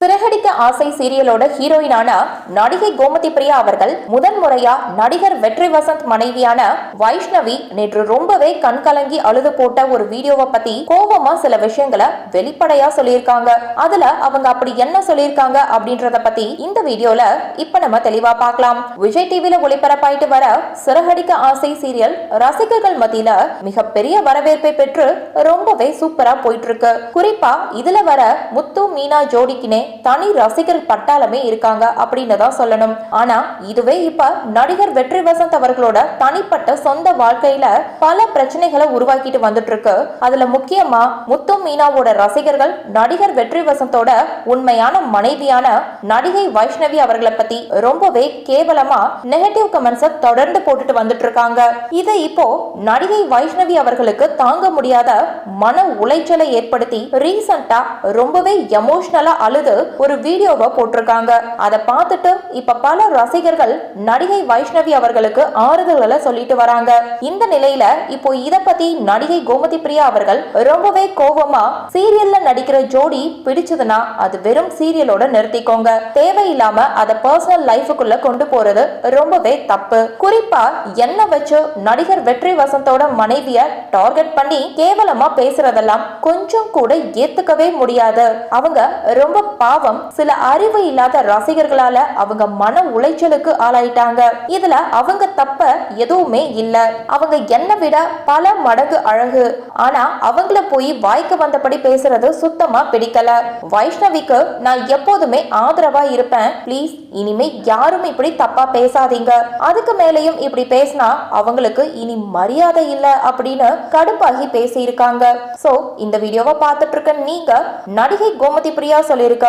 சிறகடிக்க ஆசை சீரியலோட ஹீரோயினான நடிகை கோமதி பிரியா அவர்கள் முதன் முறையா நடிகர் வெற்றி வசந்த் மனைவியான வைஷ்ணவி நேற்று ரொம்பவே கண்கலங்கி அழுது போட்ட ஒரு வீடியோவை பத்தி கோபமா சில விஷயங்களை வெளிப்படையா சொல்லியிருக்காங்க. அதுல அவங்க அப்படி என்ன சொல்லியிருக்காங்க அப்படின்றத பத்தி இந்த வீடியோல இப்ப நம்ம தெளிவா பார்க்கலாம். விஜய் டிவில ஒளிபரப்பாயிட்டு வர சிறகடிக்க ஆசை சீரியல் ரசிகர்கள் மத்தியில மிகப்பெரிய வரவேற்பை பெற்று ரொம்பவே சூப்பரா போயிட்டு இருக்கு. குறிப்பா இதுல வர முத்து மீனா ஜோடிக்கினே தனி ரசிகர் பட்டாளமே இருக்காங்க அப்படின்னு தான் சொல்லணும். ஆனா இதுவே இப்ப நடிகர் வெற்றி வசந்த் அவர்களோட தனிப்பட்ட சொந்த வாழ்க்கையில பல பிரச்சனைகளை உருவாக்கிட்டு வந்துட்டு இருக்கு அதுல முக்கியமா முத்து மீனாவோட ரசிகர்கள் நடிகர் வெற்றி வசந்தோட உண்மையான மனைவியான நடிகை வைஷ்ணவி அவர்களை பத்தி ரொம்பவே கேவலமா நெகட்டிவ் கமெண்ட்ஸை தொடர்ந்து போட்டுட்டு வந்துட்டு இருக்காங்க இதை இப்போ நடிகை வைஷ்ணவி அவர்களுக்கு தாங்க முடியாத மன உளைச்சலை ஏற்படுத்தி ரீசண்டா ரொம்பவே எமோஷனலா அழுது ஒரு வீடியோவை போட்டிருக்காங்க. அதை பார்த்துட்டு இப்ப பல ரசிகர்கள் நடிகை வைஷ்ணவி அவர்களுக்கு ஆறுதல்களை சொல்லிட்டு வராங்க. இந்த நிலையில இப்போ இத பத்தி நடிகை கோமதி பிரியா அவர்கள் ரொம்பவே கோபமா சீரியல்ல நடிக்கிற ஜோடி பிடிச்சதுன்னா அது வெறும் சீரியலோட நிறுத்திக்கோங்க. தேவையில்லாம அதை பர்சனல் லைஃபுக்குள்ள கொண்டு போறது ரொம்பவே தப்பு. குறிப்பா என்ன வச்சு நடிகர் வெற்றி வசந்தோட மனைவிய டார்கெட் பண்ணி கேவலமா பேசுறதெல்லாம் கொஞ்சம் கூட ஏத்துக்கவே முடியாது. அவங்க ரொம்ப பாவம் சில அறிவு இல்லாத ரசிகர்களால அவங்க மன உளைச்சலுக்கு ஆளாயிட்டாங்க. இதுல அவங்க தப்ப எதுவுமே இல்ல. அவங்க என்ன விட பல மடங்கு அழகு. ஆனா அவங்கள போய் வாய்க்கு வந்தபடி பேசுறது சுத்தமா பிடிக்கல. வைஷ்ணவிக்கு நான் எப்போதுமே ஆதரவா இருப்பேன். ப்ளீஸ் இனிமே யாரும் இப்படி தப்பா பேசாதீங்க. அதுக்கு மேலேயும் இப்படி பேசினா அவங்களுக்கு இனி மரியாதை இல்ல அப்படின்னு கடுப்பாகி பேசியிருக்காங்க. சோ இந்த வீடியோவை பார்த்துட்டு இருக்க நீங்க நடிகை கோமதி பிரியா சொல்லியிருக்க